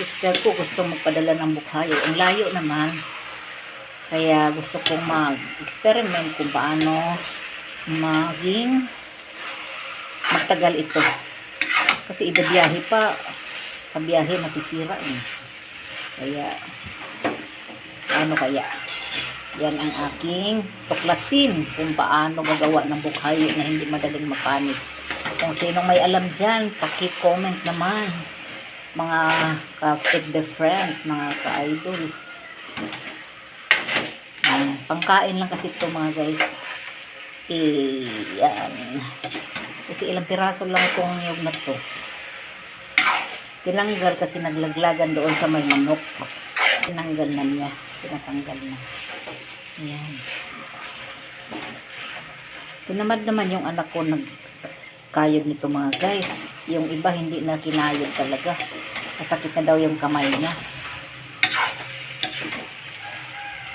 sister ko gusto magpadala ng bukhayo. Ang layo naman. Kaya gusto kong mag-experiment kung paano maging magtagal ito. Kasi ibibiyahe pa. Sa biyahe masisira eh. Kaya, ano kaya? Yan ang aking tuklasin kung paano gagawa ng bukhayo na hindi madaling mapanis. Kung sinong may alam dyan, paki-comment naman. Mga ka-fit the friends, mga ka-idol. Yan. Pangkain lang kasi ito mga guys. Eh, yan. Kasi ilang piraso lang itong niyog na to. Tinanggal kasi naglaglagan doon sa may manok. Tinanggal na niya. Tinatanggal na. Ayan. Tinamad naman yung anak ko nag kayod nito mga guys. Yung iba hindi na kinayod talaga. Masakit na daw yung kamay niya.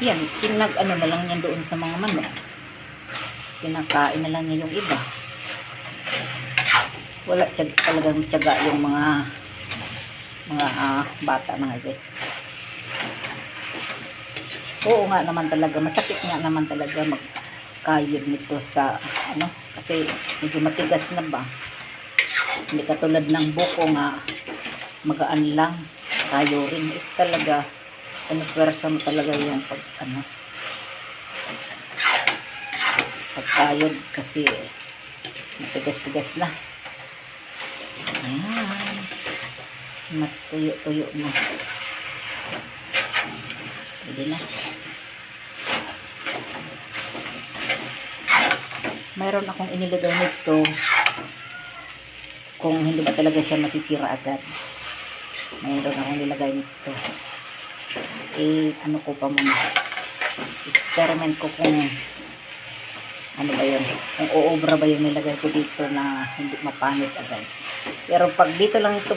Yan, pinag ano na lang yan doon sa mga manok. Pinakain na lang niya yung iba. Wala tiyag, talagang tiyaga yung mga mga ah, bata mga guys. Oo nga naman talaga, masakit nga naman talaga magkayod nito sa ano, kasi medyo matigas na ba. Hindi katulad ng buko nga magaan lang, tayo rin. Ito talaga, ano pwersa mo talaga yung pag ano, pagkayod kasi matigas-tigas na. Ayan. Matuyo-tuyo na. Pwede na. Mayroon akong inilagay nito kung hindi ba talaga siya masisira agad. Mayroon akong nilagay nito. Eh, ano ko pa muna. Experiment ko kung ano ba yun, kung uobra ba yung nilagay ko dito na hindi mapanis agad. Pero pag dito lang ito